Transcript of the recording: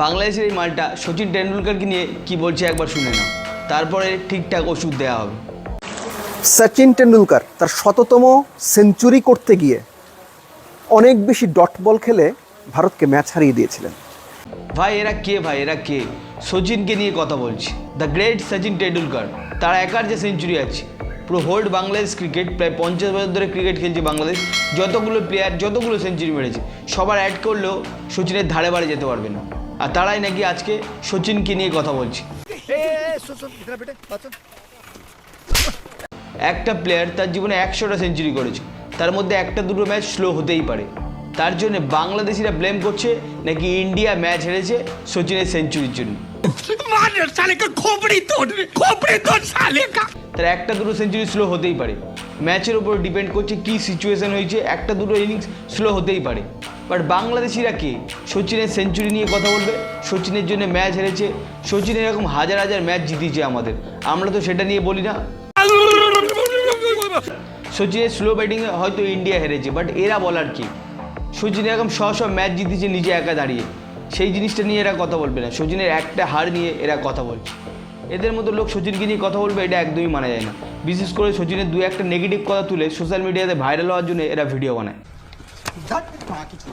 বাংলাদেশের এই মালটা সচিন টেন্ডুলকারকে নিয়ে কি বলছে একবার শুনে নাও। তারপরে ঠিকঠাক ওষুধ দেওয়া হবে। সচিন টেন্ডুলকার তার শততম সেঞ্চুরি করতে গিয়ে অনেক বেশি ডট বল খেলে ভারতকে ম্যাচ হারিয়ে দিয়েছিলেন। ভাই এরা কে ভাই? এরা কে? সচিনকে নিয়ে কথা বলছি। দ্য গ্রেট সচিন টেন্ডুলকার তার একার যে সেঞ্চুরি আছে পুরো হোল্ড বাংলাদেশ ক্রিকেট প্রায় পঞ্চাশ বছর ধরে ক্রিকেট খেলছে বাংলাদেশ। যতগুলো প্লেয়ার যতগুলো সেঞ্চুরি মেরেছে সবার অ্যাড করলেও সচিনের ধারে বাড়ে যেতে পারবে না। আর তারাই নাকি আজকে সচিনকে নিয়ে কথা বলছে। একটা প্লেয়ার তার জীবনে একশোটা সেঞ্চুরি করেছে। তার মধ্যে একটা দুটো ম্যাচ স্লো হতেই পারে। তার জন্য বাংলাদেশিরা ব্লেম করছে নাকি ইন্ডিয়া ম্যাচ হেরেছে সচিনের সেঞ্চুরির জন্য। তার একটা দুটো সেঞ্চুরি স্লো হতেই পারে। ম্যাচের উপর ডিপেন্ড করছে কি সিচুয়েশন হয়েছে। একটা দুটো ইনিংস স্লো হতেই পারে। বাট বাংলাদেশিরা কে? সচিনের সেঞ্চুরি নিয়ে কথা বলবে, সচিনের জন্য ম্যাচ হেরেছে, সচিন এরকম হাজার হাজার ম্যাচ জিতিয়েছে আমাদের। আমরা তো সেটা নিয়ে বলি না। সচিনের স্লো ব্যাটিংয়ে হয়তো ইন্ডিয়া হেরেছে বাট এরা বলার কি? সচিন এরকম শ শ ম্যাচ জিতেছে, নিজে একা দাঁড়িয়ে। সেই জিনিসটা নিয়ে এরা কথা বলবে না। সচিনের একটা হার নিয়ে এরা কথা বলছে। এদের মতো লোক সচিনকে নিয়ে কথা বলবে, এটা একদমই মানা যায় না। বিশেষ করে সচিনের দু একটা নেগেটিভ কথা তুলে সোশ্যাল মিডিয়াতে ভাইরাল হওয়ার জন্য এরা ভিডিও বানায়। That market.